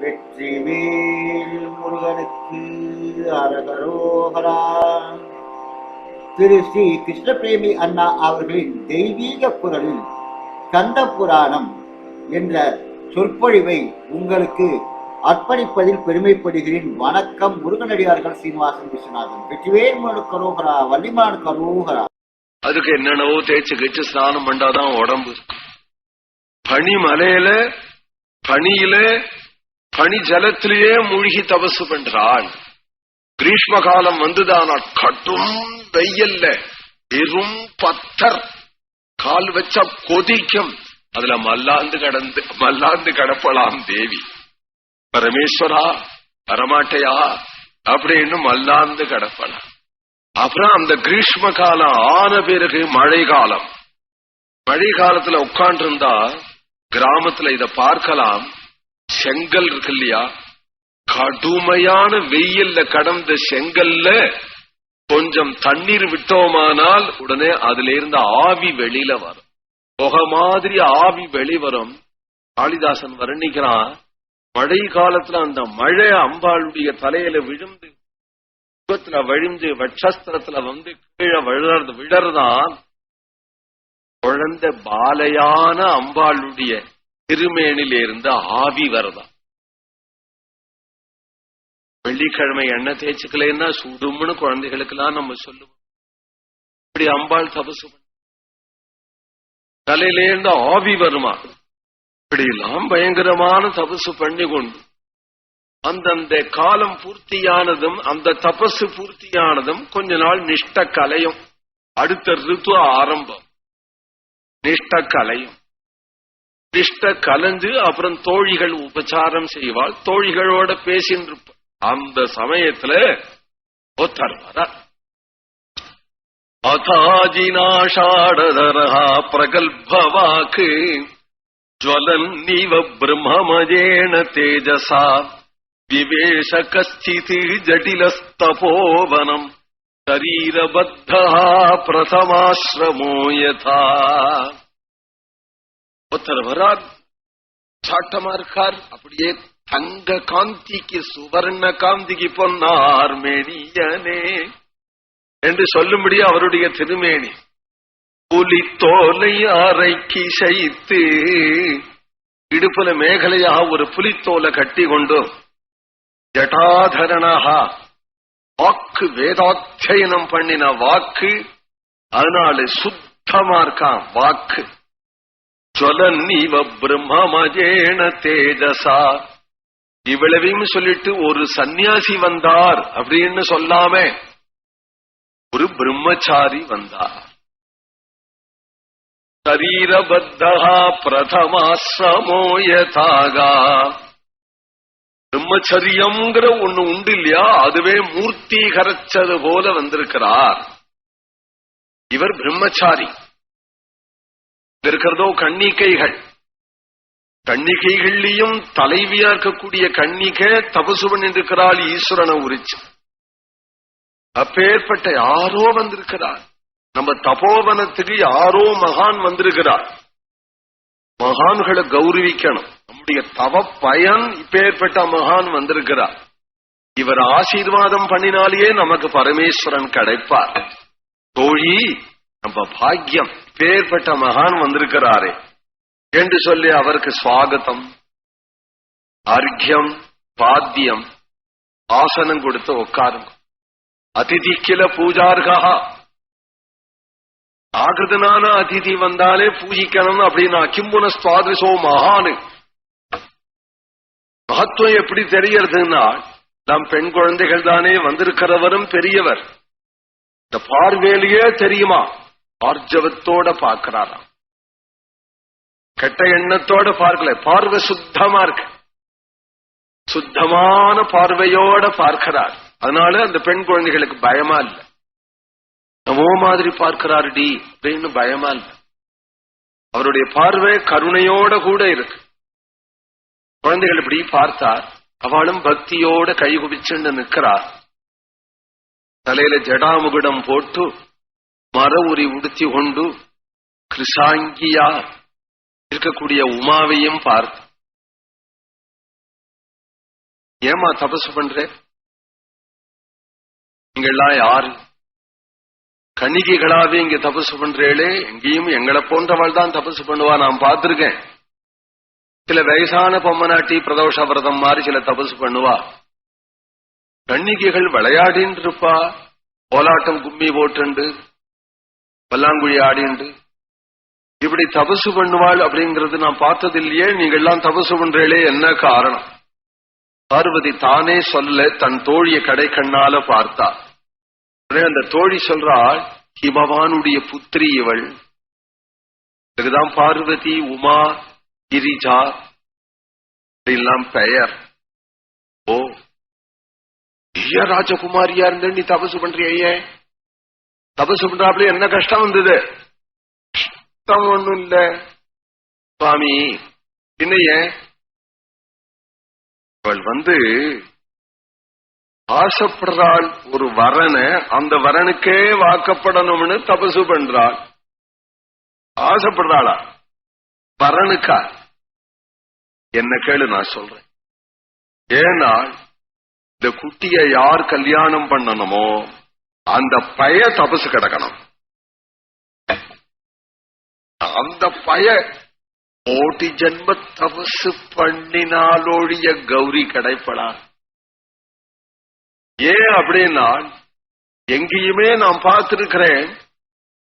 வெற்றிவேல் முருகனுக்கு அரகரோகரா. திரு ஸ்ரீ கிருஷ்ணபிரேமி அண்ணா அவர்களின் தெய்வீக குரலில் கந்த புராணம் என்ற சொற்பொழிவை உங்களுக்கு அர்ப்பணிப்பதில் பெருமைப்படுகிறேன். வணக்கம் முருகனடியார்கள் சீனிவாசன் விஸ்வநாதன். வெற்றிவேல் முருகனு கரோகரா வள்ளிமான் கரோகரா. அதுக்கு என்னென்னவோ தேய்ச்சி கழிச்சு ஸ்நானம் பண்ணாதான் உடம்பு. பனி மலையில பனியில பனி ஜலத்திலேயே மூழ்கி தபசு பண்றாள் கிரீஷ்ம காலம் வந்துதானா கட்டும் வெயில்ல வெறும் பத்தர். கால் வச்சா கொதிக்கும். அதுல மல்லாந்து கடந்து மல்லாந்து கடப்பலாம் தேவி. பரமேஸ்வரா வரமாட்டையா அப்படின்னு மல்லாந்து கடப்பலாம். அப்புறம் அந்த கிரீஷ்ம காலம் ஆன பிறகு மழை காலம் மழை காலத்துல உட்கார்ந்து இருந்தா கிராமத்துல இத பார்க்கலாம். செங்கல் இருக்கு இல்லையா? கடுமையான வெயில்ல கடந்த செங்கல்ல கொஞ்சம் தண்ணீர் விட்டோமானால் உடனே அதுல இருந்து ஆவி வெளியில வரும். புகை மாதிரி ஆவி வெளி வரும். காளிதாசன் வர்ணிக்கிறான் மழை காலத்துல அந்த மழை அம்பாளுடைய தலையில விழுந்து முகத்துல விழுந்து வட்சஸ்திரத்துல வந்து கீழே விழறது விழறதான் குழந்தை பாலையான அம்பாளுடைய திருமேனில இருந்து ஆவி வரதா? வெள்ளிக்கிழமை எண்ணெய் தேய்ச்சிக்கலைன்னா சுடும்னு குழந்தைகளுக்கெல்லாம் நம்ம சொல்லுவோம். இப்படி அம்பாள் தபசு தலையில இருந்து ஆவி வருமா? இப்படி எல்லாம் பயங்கரமான தபசு பண்ணி கொண்டு அந்தந்த காலம் பூர்த்தியானதும் அந்த தபசு பூர்த்தியானதும் கொஞ்ச நாள் நிஷ்ட கலையும் அடுத்த ரித்து ஆரம்பம். நிஷ்ட கலையும் நிஷ்ட கலந்து அப்புறம் தோழிகள் உபச்சாரம் செய்வாள் தோழிகளோட பேசின்னு அந்த சமயத்துல ஒத்தர் வரா அதாஜினாஷாடதரா பிரகல்பவாக்கு நீவ பிரம்மமஜேன தேஜசா விவேஷ கச்சிதி ஜடிலஸ்தபோவனம் சரீரபத்தா பிரதமாசிரமோ யதா. ஒருத்தர் வரார் சாட்டமா இருக்கார். அப்படியே தங்க காந்திக்கு சுவர்ண காந்திக்கு பொன்னார் மேனியனே என்று சொல்லும்படி அவருடைய திருமேனி புலித்தோலை அரைக்கி சைத்து இடுப்புல மேகலையாக ஒரு புலித்தோலை கட்டி கொண்டு ஜட்டாதரனாக வாக்கு வேதாத்தியனம் பண்ணின வாக்கு அதனால சுத்தமா இருக்கான் வாக்கு. ஜொலன்னிவ பிரம்மமஜேன தேஜசா. இவ்வளவையும் சொல்லிட்டு ஒரு சந்நியாசி வந்தார் அப்படின்னு சொல்லாம. ஒரு பிரம்மச்சாரி வந்தார். சரீரபத்தா பிரதமா சமோயதாகா பிரம்மச்சரியம்ங்கிற ஒண்ணு உண்டு இல்லையா? அதுவே மூர்த்தி கரைச்சது போல வந்திருக்கிறார். இவர் பிரம்மச்சாரி. இருக்கிறதோ கண்ணிக்கைகள் கண்ணிகைகள்லயும் தலைவியா இருக்கக்கூடிய கண்ணிகை தபசு பண்ணிருக்கிறாள் ஈஸ்வரனை உரிச்சு. அப்பேற்பட்ட யாரோ வந்திருக்கிறார். நம்ம தபோவனத்துக்கு யாரோ மகான் வந்திருக்கிறார். மகான்களை கௌரவிக்கணும். நம்முடைய தவ பயன் இப்பேற்பட்ட மகான் வந்திருக்கிறார். இவர் ஆசீர்வாதம் பண்ணினாலேயே நமக்கு பரமேஸ்வரன் கிடைப்பார். தோழி நம்ம பாக்கியம். பேர்பட்ட மகான் வந்திருக்கிறாரே. என்று சொல்லி அவருக்கு சுவாகத்தம் அர்க்கியம் பாத்தியம் ஆசனம் கொடுத்து உட்காருங்க. அதிதி கில பூஜார்கா. ஆகிருதனான அதிதி வந்தாலே பூஜிக்கணும் அப்படின்னா கிம்புன சுவாதிசோ மகானு. மகத்துவம் எப்படி தெரியறதுன்னா நம் பெண் குழந்தைகள் தானே வந்திருக்கிறவரும் பெரியவர். இந்த பார்வையிலேயே தெரியுமா? ஆர்ஜவத்தோட பார்க்கிறாராம். கெட்ட எண்ணத்தோட பார்க்கல பார்வை சுத்தமா இருக்கு. சுத்தமான பார்வையோட பார்க்கிறார். அதனால அந்த பெண் குழந்தைகளுக்கு பயமா இல்ல. நம்மோ மாதிரி பார்க்கிறாருடி அப்படின்னு பயமா இல்ல. அவருடைய பார்வை கருணையோட கூட இருக்கு. குழந்தைகள் இப்படி பார்த்தார். அவளும் பக்தியோட கைகுபிச்சுன்னு நிற்கிறார். தலையில ஜடாமுகுடம் போட்டு மர உரி உடுத்தி கொண்டு கிருஷாங்கியா இருக்கக்கூடிய உமாவையும் பார்த்து ஏமா தபசு பண்ற? நீங்கெல்லாம் யாரு? கணிகைகளாவே இங்க தபசு பண்றேளே எங்கேயும் எங்களை போன்றவள் தான் தபசு பண்ணுவா நான் பார்த்திருக்கேன். சில வயசான பொம்மநாட்டி பிரதோஷ விரதம் மாதிரி சில தபசு பண்ணுவா. கண்ணிகைகள் விளையாடின்னு இருப்பா கோலாட்டம் கும்மி போட்டுண்டு பல்லாங்குழி ஆடிண்டு இப்படி தபசு பண்ணுவாள் அப்படிங்கிறது நான் பார்த்ததில்லையே நீங்கள்லாம் நீங்க எல்லாம் தபசு பண்றீங்களே என்ன காரணம்? பார்வதி தானே சொல்ல தன் தோழிய கடை கண்ணால பார்த்தா. உடனே அந்த தோழி சொல்றாள் ஹிமவானுடைய புத்திரி இவள். இதுதான் பார்வதி உமா கிரிஜா எல்லாம் பெயர். ஓ ஐயா ராஜகுமாரியா இருந்தேன் நீ தபசு பண்றியே தபசு பண்றாப்புல என்ன கஷ்டம் வந்தது? கஷ்டம் ஒண்ணும் இல்ல. சுவாமி என்னைய அவள் வந்து ஆசைப்படுறாள் ஒரு வரனை அந்த வரனுக்கே வாக்கப்படணும்னு தபசு பண்றாள். ஆசைப்படுறாளா? வரனுக்கா? என்ன கேளு நான் சொல்றேன். ஏன்னா இந்த குட்டிய யார் கல்யாணம் பண்ணணுமோ அந்த பய தபசு கிடக்கணும். அந்த பய கோடி ஜென்ம தபசு பண்ணினாலோழிய கௌரி கிடைப்படா. ஏன் அப்படின்னா எங்கேயுமே நான் பார்த்திருக்கிறேன்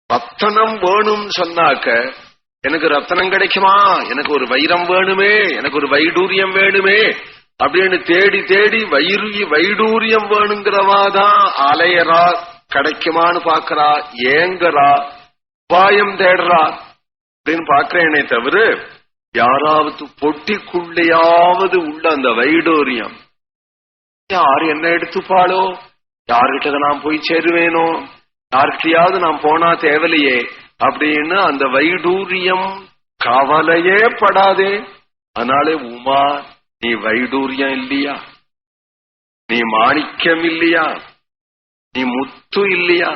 ரத்தனம் வேணும் சொன்னாக்க எனக்கு ரத்தனம் கிடைக்குமா? எனக்கு ஒரு வைரம் வேணுமே? எனக்கு ஒரு வைடூரியம் வேணுமே? அப்படின்னு தேடி தேடி வைரு வைடூரியம் வேணுங்கிறவாதான் அலையறா கிடைக்குமான்னு பாக்குறா ஏங்கறா உபாயம் தேடுறா அப்படின்னு பாக்குறேனே தவிர யாராவது பொட்டிக்குள்ளையாவது உள்ள அந்த வைடூரியம். யார் என்ன எடுத்துப்பாளோ? யார்கிட்ட நான் போய் சேருவேனோ? யார்கிட்டயாவது நான் போனா தேவலையே அப்படின்னு அந்த வைடூரியம் கவலையே படாதே. அதனாலே உமா நீ வைடூரியம் இல்லையா? நீ மாணிக்கம் இல்லையா? நீ முத்து இல்லையா?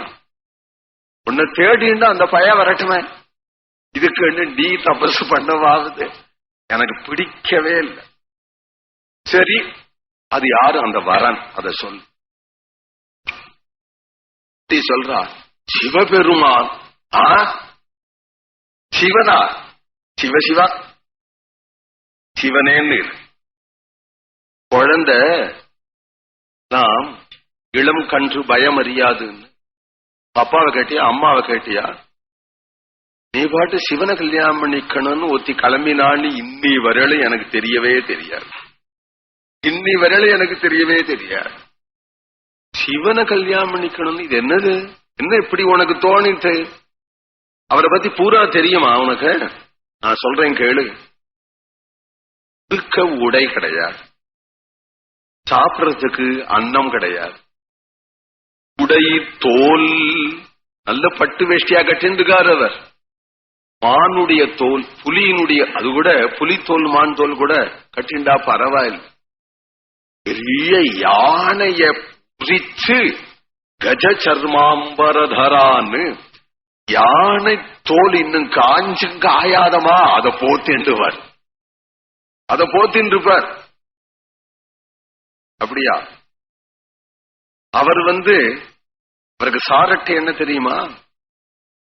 உன்னை தேடிண்டு அந்த பய வரட்டுமே. இதுக்கு நீ தபசு பண்ணவாவது எனக்கு பிடிக்கவே இல்லை. சரி அது யாரு? அந்த வரன் அத சொல் சொல்றா சிவபெருமான். ஆ? சிவனா? சிவசிவா சிவனேன்னு குழந்தை நாம் இளம் கன்று பயம் அறியாதுன்னு அப்பாவை கேட்டியா அம்மாவை கேட்டியா? நீ பாட்டு சிவனை கல்யாணம் பண்ணிக்கணும்னு ஒத்தி கிளம்பினான்னு இன்னி வரல எனக்கு தெரியவே தெரியாது. இன்னி வரையில எனக்கு தெரியவே தெரியாது. சிவனை கல்யாணம் பண்ணிக்கணும்னு இது என்னது? என்ன இப்படி உனக்கு தோணிட்டு? அவரை பத்தி பூரா தெரியுமா உனக்கு? நான் சொல்றேன் கேளு. இருக்க உடை கிடையாது. சாப்பிடறதுக்கு அன்னம் கிடையாது. உடை தோல். நல்ல பட்டு வேஷ்டியா கட்டின்றுக்கார் அவர். மானுடைய தோல் புலியினுடைய அது கூட புலித்தோல் மான் தோல் கூட கட்டிண்டா பரவாயில்லை. பெரிய யானைய புரிச்சு கஜ சர்மாம்பரதரான்னு யானை தோல் இன்னும் காஞ்சு காயாதமா? அதை போத்தின்றுவார். அதை போத்தின்றுப்பார். அப்படியா? அவர் வந்து அவருக்கு சாரட்டு என்ன தெரியுமா?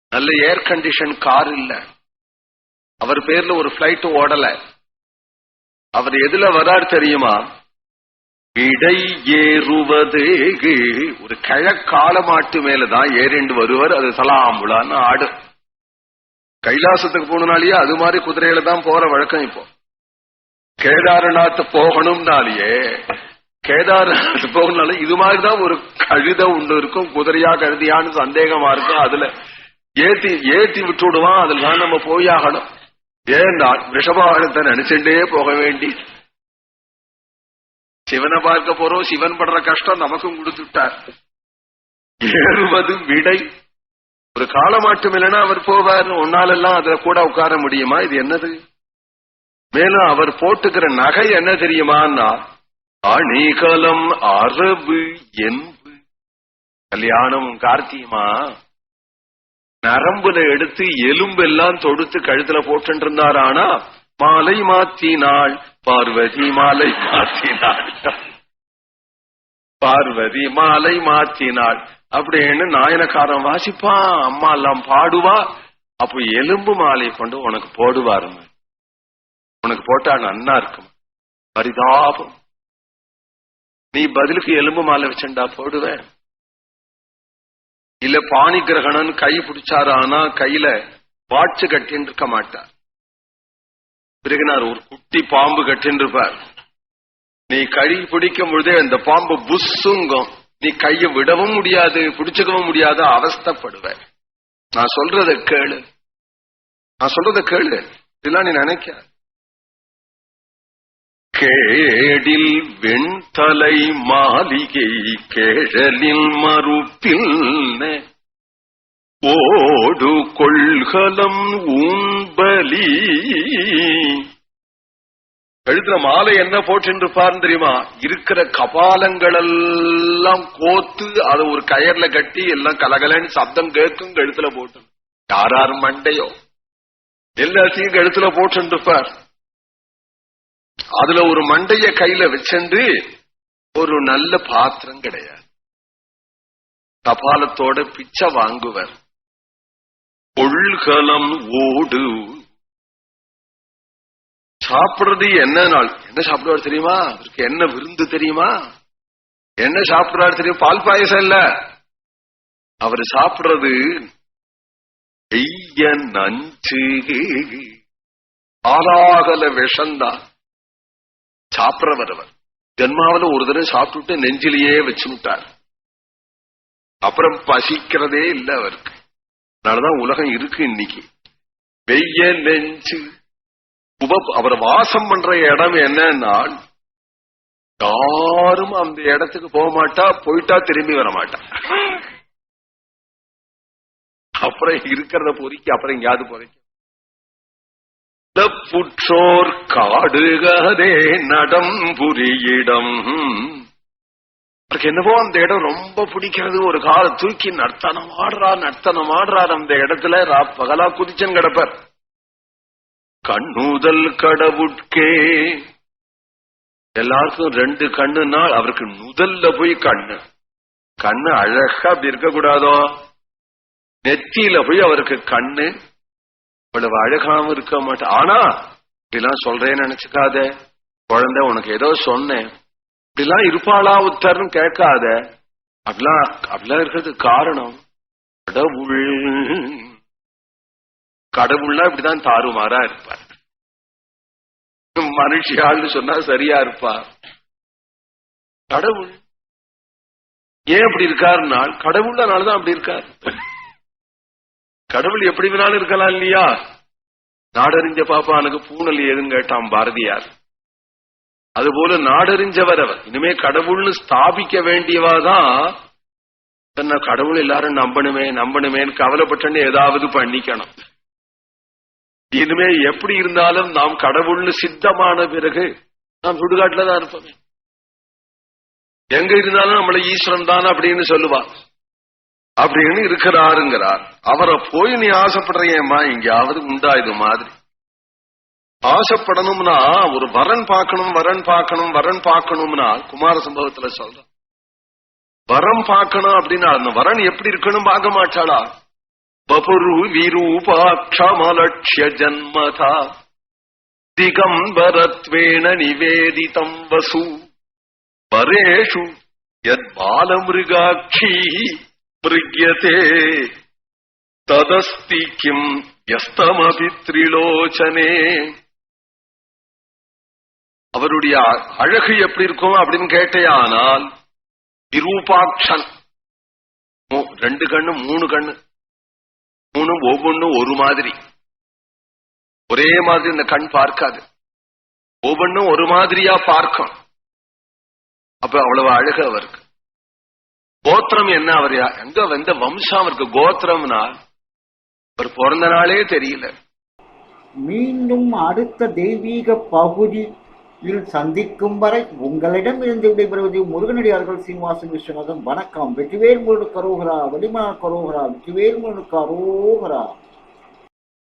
நல்ல ஏர் கண்டிஷன் கார் இல்ல. அவர் பேர்ல ஒரு பிளைட் ஓடல. அவர் எதுல வரார் தெரியுமா? இடை ஏறுவது ஒரு கிழக்கால மாட்டு மேலதான் ஏறிண்டு வருவார். அது சலாம்புலான்னு ஆடு. கைலாசத்துக்கு போனாலேயே அது மாதிரி குதிரையில தான் போற வழக்கம் இப்போ. கேதாரநாத் போகணும்னாலேயே கேதார்நாத் போகணும்னால இது மாதிரிதான் ஒரு கழுத ஒண்ணு இருக்கும் குதிரையா கழுதியான்னு சந்தேகமா இருக்கும். அதுல ஏத்தி ஏத்தி விட்டு விடுவான் அதுல தான் நம்ம போயாகணும். ஏன்னா விஷபாகனத்தை நினைச்சுட்டே போக வேண்டி. சிவனை பார்க்க போறோம் சிவன் படுற கஷ்டம் நமக்கும் கொடுத்துட்டார். ஏறுவது விடை. ஒரு காலமாட்டம் இல்லைன்னா அவர் போவார் ஒன்னாலெல்லாம் அதுல கூட உட்கார முடியுமா? இது என்னது? மேலும் அவர் போட்டுக்கிற நகை என்ன தெரியுமான்னா அணிகலம் அரபு என்பு கல்யாணம் கார்த்தியமா நரம்புல எடுத்து எலும்பெல்லாம் தொடுத்து கழுத்துல போட்டு இருந்தார் ஆனா மாலை மாத்தினாள் பார்வதி மாலை மாத்தினாள். பார்வதி மாலை மாத்தினாள். அப்படின்னு நாயனக்காரன் வாசிப்பான் அம்மா எல்லாம் பாடுவா அப்போ எலும்பு மாலை கொண்டு உனக்கு போடுவாருமா உனக்கு போட்டா நன்னா இருக்கும். பரிதாபம். நீ பதிலுக்கு எலும்பு மாலை வச்சுண்டா போடுவேன் இல்ல பாணி கிரகணன் கை பிடிச்சாரானா கையில வாட்சு கட்டின்னு இருக்க மாட்டார். பிறகு ஒரு குட்டி பாம்பு கட்டின்னு இருப்பார் நீ கை பிடிக்கும் பொழுதே அந்த பாம்பு புஸ்ஸுங்கும். நீ கையை விடவும் முடியாது பிடிச்சுக்கவும் முடியாது அவஸ்தப்படுவ. நான் சொல்றத கேளு. நான் சொல்றத கேளு. இதெல்லாம் நீ நினைக்க கேடில் வெண்தலை மாளிகை கேழலில் மறுப்பில் ஓடு கொள்கலம் ஊம்பலி. எழுதுற மாலை என்ன போட்டுருப்பார் தெரியுமா? இருக்கிற கபாலங்கள் எல்லாம் கோத்து அதை ஒரு கயர்ல கட்டி எல்லாம் கலகலன்னு சப்தம் கேட்கும் கழுத்துல போட்டு. யாரார் மண்டையோ? எல்லாத்தையும் கழுத்துல போட்டுருப்பார் அதுல ஒரு மண்டைய கையில வச்சுண்டு ஒரு நல்ல பாத்திரம் கிடையாது. கபாலத்தோட பிச்சை வாங்குவர். கொள்கலம் ஓடு. சாப்பிடுறது என்ன நாள்? என்ன சாப்பிடுவார் தெரியுமா? அவருக்கு என்ன விருந்து தெரியுமா? என்ன சாப்பிடுறாரு தெரியும்? பால் பாயசம் இல்ல. அவர் சாப்பிடுறது நஞ்சு. ஆளாகல விஷந்தான் சாப்பிடுறவர் அவர். ஜென்மாவில ஒரு தடவை சாப்பிட்டுட்டு நெஞ்சிலேயே வச்சு விட்டார் அப்புறம் பசிக்கிறதே இல்லை அவருக்கு. அதனாலதான் உலகம் இருக்கு இன்னைக்கு. வெய்ய நெஞ்சு. உப அவர் வாசம் பண்ற இடம் என்னன்னா யாரும் அந்த இடத்துக்கு போக மாட்டா போயிட்டா திரும்பி வர மாட்டா. அப்புறம் இருக்கிறத பொறிக்க அப்புறம் எங்கேயாவது பொறிக்க புற்றோர் காடுகதே நடம் புரியிடம். அவருக்கு என்னவோ அந்த இடம் ரொம்ப பிடிக்கிறது. ஒரு கால தூக்கி நர்த்தனம் ஆடுறார் நர்த்தனம் ஆடுறார் அந்த இடத்துல பகலா குதிச்சன் கிடப்பர். கண்ணுதல் கடவுட்கே. எல்லாருக்கும் ரெண்டு கண்ணுனால் அவருக்கு நுதல்ல போய் கண்ணு. கண்ணு அழகா அப்படி இருக்கக்கூடாதோ நெத்தியில போய் அவருக்கு கண்ணு. இவ்வளவு அழகாம இருக்க மாட்டேன். ஆனா இப்படிலாம் சொல்றேன்னு நினைச்சுக்காத. குழந்தை உனக்கு ஏதோ சொன்னேன். இப்படிலாம் இருப்பாளா உத்தர்னு கேட்காத. அப்படிலாம் அப்படிலாம் இருக்கிறதுக்கு காரணம் கடவுள். கடவுள்னா இப்படிதான் தாறுமாறா இருப்பார். மனுஷியாள்னு சொன்னா சரியா இருப்பா. கடவுள். ஏன் அப்படி இருக்காருன்னா கடவுள்னாலதான் அப்படி இருக்காரு. கடவுள் எப்படி வேணாலும் இருக்கலாம் இல்லையா? நாடறிஞ்ச பாப்பானுக்கு பூனல் ஏதுன்னு கேட்டான் பாரதியார். அதுபோல நாடறிஞ்சவர் அவர். இனிமே கடவுள்னு ஸ்தாபிக்க வேண்டியவாதான் தன்னை கடவுள் எல்லாரும் நம்பணுமே நம்பணுமேன்னு கவலைப்பட்டேன்னு ஏதாவது பண்ணிக்கணும். இனிமே எப்படி இருந்தாலும் நாம் கடவுள்னு சித்தமான பிறகு நாம் சுடுகாட்டில் தான் இருப்போமே. எங்க இருந்தாலும் நம்மள ஈஸ்வரன் தான் அப்படின்னு சொல்லுவா அப்படின்னு இருக்கிறாருங்கிறார். அவரை போய் நீ ஆசைப்படுறியம்மா எங்கேயாவது உண்டா இது மாதிரி. ஆசைப்படணும்னா ஒரு வரன் பார்க்கணும் வரன் பார்க்கணும் வரன் பார்க்கணும்னா குமார சம்பவத்துல சொல்றான். வரம் பார்க்கணும் அப்படின்னா அந்த வரன் எப்படி இருக்கணும் பார்க்க மாட்டாளா? பபுரு விரூபாட்சமலட்சிய ஜன்மதா. திகம்பரத்வேண நிவேதிதம் வசு. பரேஷு யத் பாலமிருகாட்சி. மிருக்யதே ததஸ்தி கிம் யஸ்தமபி திரிலோச்சனே அவருடைய அழகு எப்படி இருக்கும் அப்படின்னு கேட்டேயானால் விரூபாட்சன் ரெண்டு கண்ணு மூணு கண்ணு. மூணு ஒவ்வொன்றும் ஒரு மாதிரி. ஒரே மாதிரி இந்த கண் பார்க்காது. ஒவ்வொன்றும் ஒரு மாதிரியா பார்க்கும். அப்ப அவ்வளவு அழகு அவருக்கு. கோத்திரம் என்ன அவர் எங்க வந்த வம்சம் அவருக்கு கோத்திரம்னா அவர் பிறந்த நாளே தெரியல. மீண்டும் அடுத்த தெய்வீக பகுதியில் சந்திக்கும் வரை உங்களிடம் இருந்து விடைபெறுவது முருகனடியார்கள் சீனிவாசன் விஸ்வநாதன். வணக்கம். வெற்றிவேல் முருகன் கரோகரா வடிமா கரோகரா வெற்றிவேல் முருகன் கரோகரா.